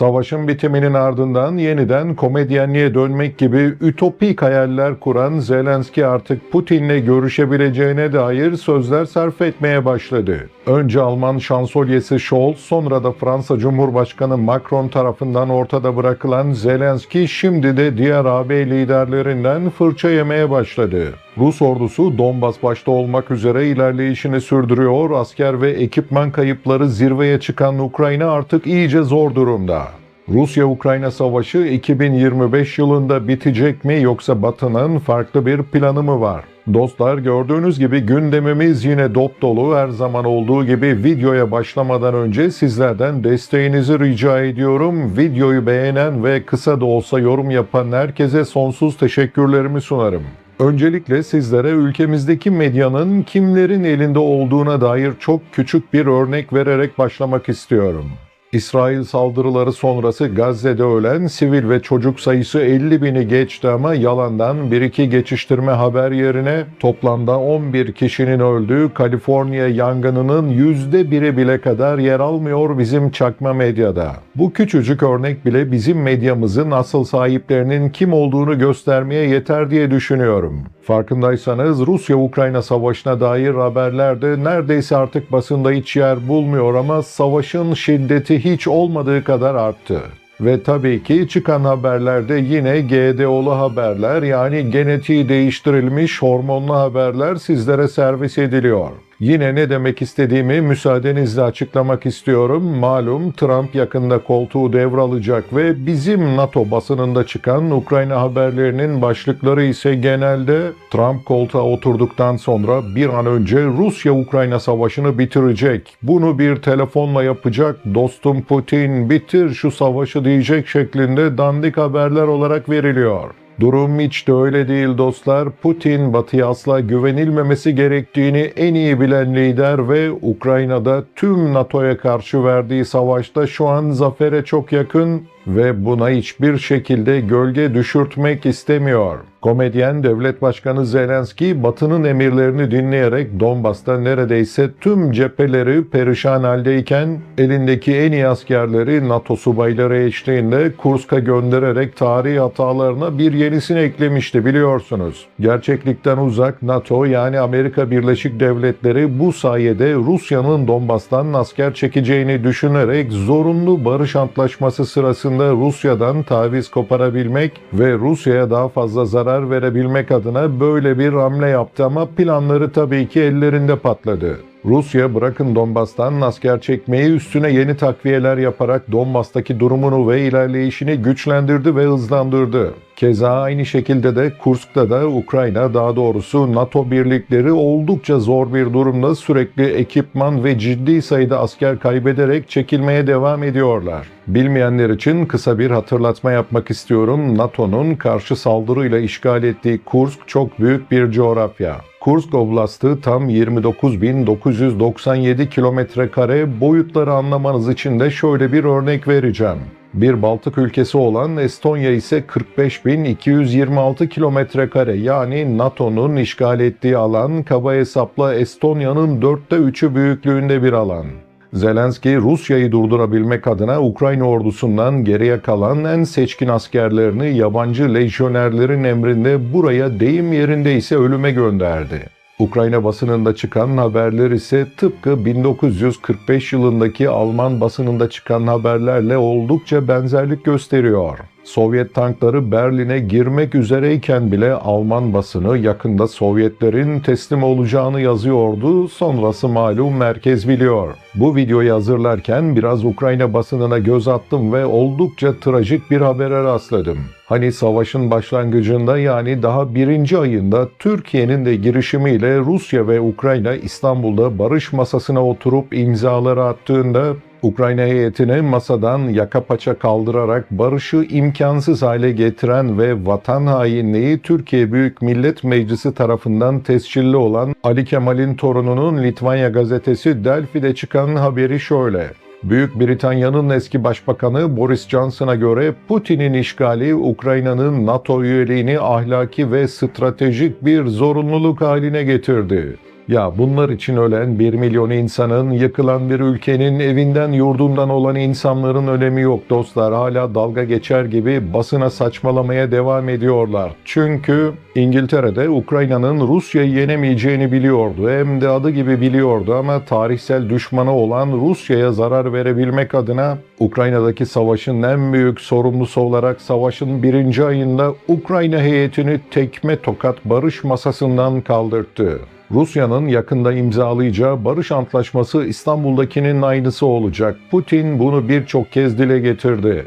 Savaşın bitiminin ardından yeniden komedyenliğe dönmek gibi ütopik hayaller kuran Zelenski artık Putin'le görüşebileceğine dair sözler sarf etmeye başladı. Önce Alman şansölyesi Scholz, sonra da Fransa Cumhurbaşkanı Macron tarafından ortada bırakılan Zelenski şimdi de diğer AB liderlerinden fırça yemeye başladı. Rus ordusu Donbas başta olmak üzere ilerleyişini sürdürüyor, asker ve ekipman kayıpları zirveye çıkan Ukrayna artık iyice zor durumda. Rusya-Ukrayna savaşı 2025 yılında bitecek mi yoksa Batı'nın farklı bir planı mı var? Dostlar gördüğünüz gibi gündemimiz yine dop dolu her zaman olduğu gibi videoya başlamadan önce sizlerden desteğinizi rica ediyorum. Videoyu beğenen ve kısa da olsa yorum yapan herkese sonsuz teşekkürlerimi sunarım. Öncelikle sizlere ülkemizdeki medyanın kimlerin elinde olduğuna dair çok küçük bir örnek vererek başlamak istiyorum. İsrail saldırıları sonrası Gazze'de ölen sivil ve çocuk sayısı 50 bini geçti ama yalandan bir iki geçiştirme haber yerine toplamda 11 kişinin öldüğü Kaliforniya yangınının yüzde biri bile kadar yer almıyor bizim çakma medyada. Bu küçücük örnek bile bizim medyamızın asıl sahiplerinin kim olduğunu göstermeye yeter diye düşünüyorum. Farkındaysanız Rusya-Ukrayna savaşına dair haberlerde neredeyse artık basında hiç yer bulmuyor ama savaşın şiddeti hiç olmadığı kadar arttı. Ve tabii ki çıkan haberlerde yine GDO'lu haberler yani genetiği değiştirilmiş hormonlu haberler sizlere servis ediliyor. Yine ne demek istediğimi müsaadenizle açıklamak istiyorum. Malum Trump yakında koltuğu devralacak ve bizim NATO basınında çıkan Ukrayna haberlerinin başlıkları ise genelde Trump koltuğa oturduktan sonra bir an önce Rusya-Ukrayna savaşını bitirecek. Bunu bir telefonla yapacak. Dostum Putin bitir şu savaşı diyecek şeklinde dandik haberler olarak veriliyor. Durum hiç de öyle değil dostlar. Putin Batı'ya asla güvenilmemesi gerektiğini en iyi bilen lider ve Ukrayna'da tüm NATO'ya karşı verdiği savaşta şu an zafere çok yakın ve buna hiçbir şekilde gölge düşürtmek istemiyor. Komedyen devlet başkanı Zelenski Batı'nın emirlerini dinleyerek Donbas'ta neredeyse tüm cepheleri perişan haldeyken elindeki en iyi askerleri NATO subayları eşliğinde Kursk'a göndererek tarihi hatalarına bir yenisini eklemişti biliyorsunuz. Gerçeklikten uzak NATO yani Amerika Birleşik Devletleri bu sayede Rusya'nın Donbas'tan asker çekeceğini düşünerek zorunlu barış antlaşması sırasında Rusya'dan taviz koparabilmek ve Rusya'ya daha fazla zarar verebilmek adına böyle bir hamle yaptı ama planları tabii ki ellerinde patladı. Rusya bırakın Donbas'tan asker çekmeyi üstüne yeni takviyeler yaparak Donbas'taki durumunu ve ilerleyişini güçlendirdi ve hızlandırdı. Keza aynı şekilde de Kursk'ta da Ukrayna daha doğrusu NATO birlikleri oldukça zor bir durumda sürekli ekipman ve ciddi sayıda asker kaybederek çekilmeye devam ediyorlar. Bilmeyenler için kısa bir hatırlatma yapmak istiyorum. NATO'nun karşı saldırıyla işgal ettiği Kursk çok büyük bir coğrafya. Kursk Oblastı tam 29.997 kilometre kare boyutları anlamanız için de şöyle bir örnek vereceğim. Bir Baltık ülkesi olan Estonya ise 45.226 kilometre kare yani NATO'nun işgal ettiği alan kaba hesapla Estonya'nın dörtte üçü büyüklüğünde bir alan. Zelenski Rusya'yı durdurabilmek adına Ukrayna ordusundan geriye kalan en seçkin askerlerini yabancı lejyonerlerin emrinde buraya deyim yerinde ise ölüme gönderdi. Ukrayna basınında çıkan haberler ise tıpkı 1945 yılındaki Alman basınında çıkan haberlerle oldukça benzerlik gösteriyor. Sovyet tankları Berlin'e girmek üzereyken bile Alman basını yakında Sovyetlerin teslim olacağını yazıyordu. Sonrası malum merkez biliyor. Bu videoyu hazırlarken biraz Ukrayna basınına göz attım ve oldukça trajik bir habere rastladım. Hani savaşın başlangıcında yani daha birinci ayında Türkiye'nin de girişimiyle Rusya ve Ukrayna İstanbul'da barış masasına oturup imzaları attığında Ukrayna heyetini masadan yaka paça kaldırarak barışı imkansız hale getiren ve vatan hainliği Türkiye Büyük Millet Meclisi tarafından tescilli olan Ali Kemal'in torununun Litvanya gazetesi Delphi'de çıkan haberi şöyle. Büyük Britanya'nın eski başbakanı Boris Johnson'a göre Putin'in işgali Ukrayna'nın NATO üyeliğini ahlaki ve stratejik bir zorunluluk haline getirdi. Ya bunlar için ölen 1 milyon insanın, yıkılan bir ülkenin, evinden yurdundan olan insanların önemi yok dostlar. Hala dalga geçer gibi basına saçmalamaya devam ediyorlar. Çünkü İngiltere'de Ukrayna'nın Rusya'yı yenemeyeceğini biliyordu. Hem de adı gibi biliyordu ama tarihsel düşmanı olan Rusya'ya zarar verebilmek adına Ukrayna'daki savaşın en büyük sorumlusu olarak savaşın birinci ayında Ukrayna heyetini tekme tokat barış masasından kaldırttı. Rusya'nın yakında imzalayacağı barış antlaşması İstanbul'dakinin aynısı olacak. Putin bunu birçok kez dile getirdi.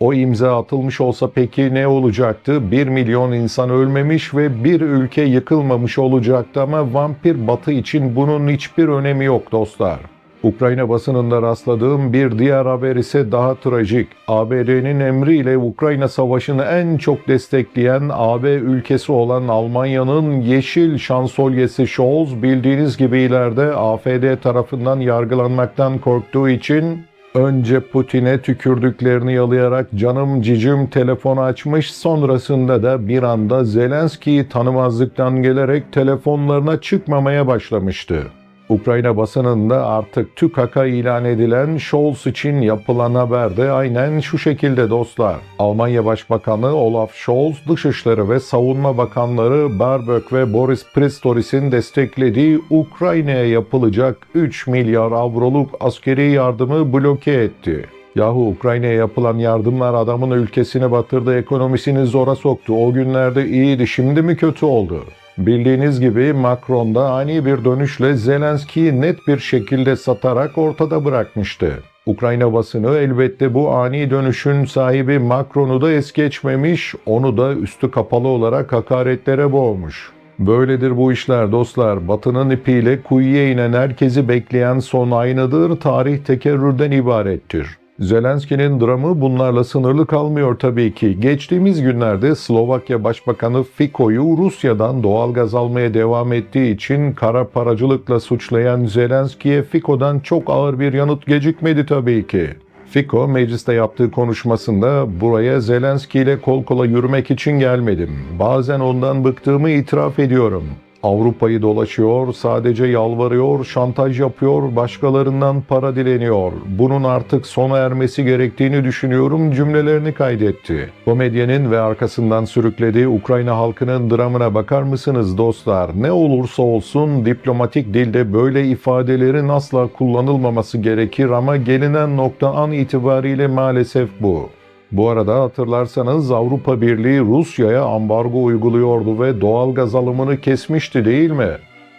O imza atılmış olsa peki ne olacaktı? 1 milyon insan ölmemiş ve bir ülke yıkılmamış olacaktı ama vampir batı için bunun hiçbir önemi yok dostlar. Ukrayna basınında rastladığım bir diğer haber ise daha trajik. ABD'nin emriyle Ukrayna savaşını en çok destekleyen AB ülkesi olan Almanya'nın yeşil şansölyesi Scholz bildiğiniz gibi ileride AFD tarafından yargılanmaktan korktuğu için Önce Putin'e tükürdüklerini yalayarak canım cicim telefonu açmış sonrasında da bir anda Zelenski'yi tanımazlıktan gelerek telefonlarına çıkmamaya başlamıştı. Ukrayna basınında artık TÜKAK'a ilan edilen Scholz için yapılan haber de aynen şu şekilde dostlar. Almanya Başbakanı Olaf Scholz, Dışişleri ve Savunma Bakanları Baerbock ve Boris Pistorius'in desteklediği Ukrayna'ya yapılacak 3 milyar avroluk askeri yardımı bloke etti. Yahu Ukrayna'ya yapılan yardımlar adamın ülkesini batırdı, ekonomisini zora soktu. O günlerde iyiydi, şimdi mi kötü oldu? Bildiğiniz gibi Macron da ani bir dönüşle Zelenski'yi net bir şekilde satarak ortada bırakmıştı. Ukrayna basını elbette bu ani dönüşün sahibi Macron'u da es geçmemiş, onu da üstü kapalı olarak hakaretlere boğmuş. Böyledir bu işler dostlar. Batının ipiyle kuyuya inen herkesi bekleyen son aynıdır. Tarih tekerrürden ibarettir. Zelenski'nin dramı bunlarla sınırlı kalmıyor tabii ki. Geçtiğimiz günlerde Slovakya Başbakanı Fico'yu Rusya'dan doğal gaz almaya devam ettiği için kara paracılıkla suçlayan Zelenski'ye Fico'dan çok ağır bir yanıt gecikmedi tabii ki. Fico mecliste yaptığı konuşmasında buraya Zelenski ile kol kola yürümek için gelmedim. Bazen ondan bıktığımı itiraf ediyorum. Avrupa'yı dolaşıyor, sadece yalvarıyor, şantaj yapıyor, başkalarından para dileniyor. Bunun artık sona ermesi gerektiğini düşünüyorum cümlelerini kaydetti. Komedyenin ve arkasından sürüklediği Ukrayna halkının dramına bakar mısınız dostlar? Ne olursa olsun diplomatik dilde böyle ifadelerin asla kullanılmaması gerekir ama gelinen nokta an itibariyle maalesef bu. Bu arada hatırlarsanız Avrupa Birliği Rusya'ya ambargo uyguluyordu ve doğal gaz alımını kesmişti değil mi?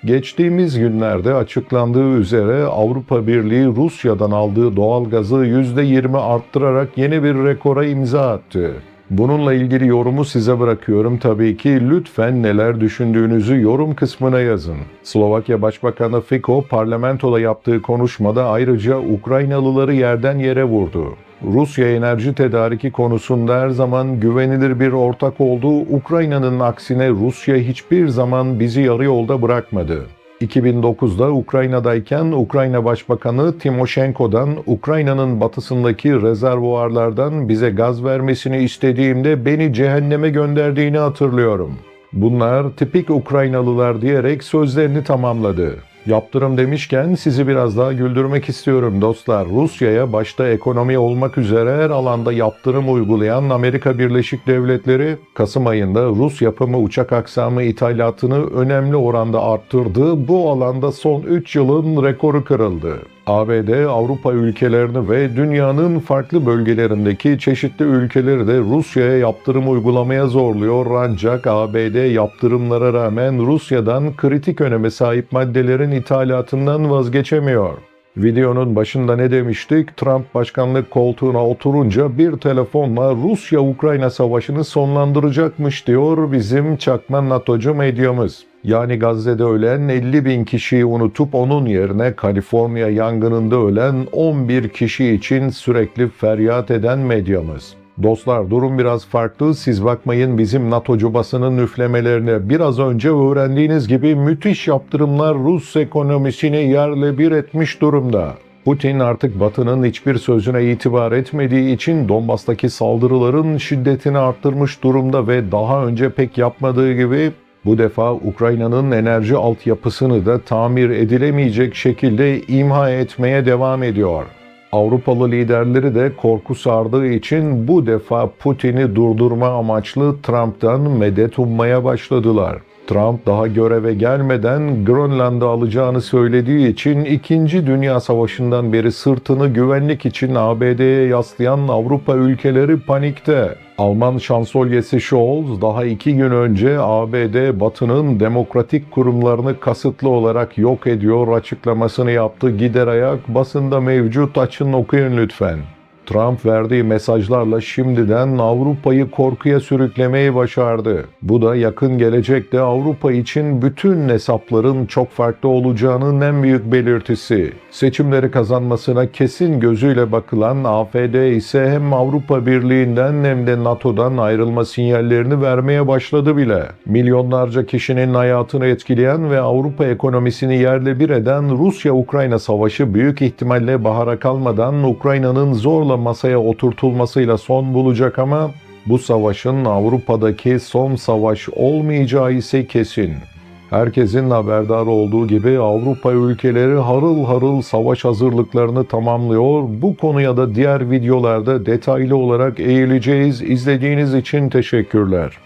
Geçtiğimiz günlerde açıklandığı üzere Avrupa Birliği Rusya'dan aldığı doğal gazı %20 arttırarak yeni bir rekora imza attı. Bununla ilgili yorumu size bırakıyorum tabii ki. Lütfen neler düşündüğünüzü yorum kısmına yazın. Slovakya Başbakanı Fico parlamentoda yaptığı konuşmada ayrıca Ukraynalıları yerden yere vurdu. Rusya enerji tedariki konusunda her zaman güvenilir bir ortak olduğu Ukrayna'nın aksine Rusya hiçbir zaman bizi yarı yolda bırakmadı. 2009'da Ukrayna'dayken Ukrayna Başbakanı Timoshenko'dan Ukrayna'nın batısındaki rezervuarlardan bize gaz vermesini istediğimde beni cehenneme gönderdiğini hatırlıyorum. Bunlar tipik Ukraynalılar diyerek sözlerini tamamladı. Yaptırım demişken sizi biraz daha güldürmek istiyorum dostlar. Rusya'ya başta ekonomi olmak üzere her alanda yaptırım uygulayan Amerika Birleşik Devletleri Kasım ayında Rus yapımı uçak aksamı ithalatını önemli oranda arttırdı. Bu alanda son 3 yılın rekoru kırıldı. ABD, Avrupa ülkelerini ve dünyanın farklı bölgelerindeki çeşitli ülkeleri de Rusya'ya yaptırım uygulamaya zorluyor ancak ABD yaptırımlara rağmen Rusya'dan kritik öneme sahip maddelerin ithalatından vazgeçemiyor. Videonun başında ne demiştik? Trump başkanlık koltuğuna oturunca bir telefonla Rusya-Ukrayna savaşını sonlandıracakmış diyor bizim çakma NATO'cu medyamız. Yani Gazze'de ölen 50 bin kişiyi unutup onun yerine Kaliforniya yangınında ölen 11 kişi için sürekli feryat eden medyamız. Dostlar durum biraz farklı. Siz bakmayın bizim NATO'cu basının üflemelerine. Biraz önce öğrendiğiniz gibi müthiş yaptırımlar Rus ekonomisini yerle bir etmiş durumda. Putin artık Batı'nın hiçbir sözüne itibar etmediği için Donbas'taki saldırıların şiddetini arttırmış durumda ve daha önce pek yapmadığı gibi Bu defa Ukrayna'nın enerji altyapısını da tamir edilemeyecek şekilde imha etmeye devam ediyor. Avrupalı liderleri de korku sardığı için bu defa Putin'i durdurma amaçlı Trump'tan medet ummaya başladılar. Trump daha göreve gelmeden Grönland'ı alacağını söylediği için 2. Dünya Savaşı'ndan beri sırtını güvenlik için ABD'ye yaslayan Avrupa ülkeleri panikte. Alman şansölyesi Scholz daha iki gün önce ABD Batı'nın demokratik kurumlarını kasıtlı olarak yok ediyor açıklamasını yaptı. Gider ayak basında mevcut açın okuyun lütfen. Trump verdiği mesajlarla şimdiden Avrupa'yı korkuya sürüklemeyi başardı. Bu da yakın gelecekte Avrupa için bütün hesapların çok farklı olacağının en büyük belirtisi. Seçimleri kazanmasına kesin gözüyle bakılan AFD ise hem Avrupa Birliği'nden hem de NATO'dan ayrılma sinyallerini vermeye başladı bile. Milyonlarca kişinin hayatını etkileyen ve Avrupa ekonomisini yerle bir eden Rusya-Ukrayna savaşı büyük ihtimalle bahara kalmadan Ukrayna'nın zorla masaya oturtulmasıyla son bulacak ama bu savaşın Avrupa'daki son savaş olmayacağı ise kesin. Herkesin haberdar olduğu gibi Avrupa ülkeleri harıl harıl savaş hazırlıklarını tamamlıyor. Bu konuya da diğer videolarda detaylı olarak eğileceğiz. İzlediğiniz için teşekkürler.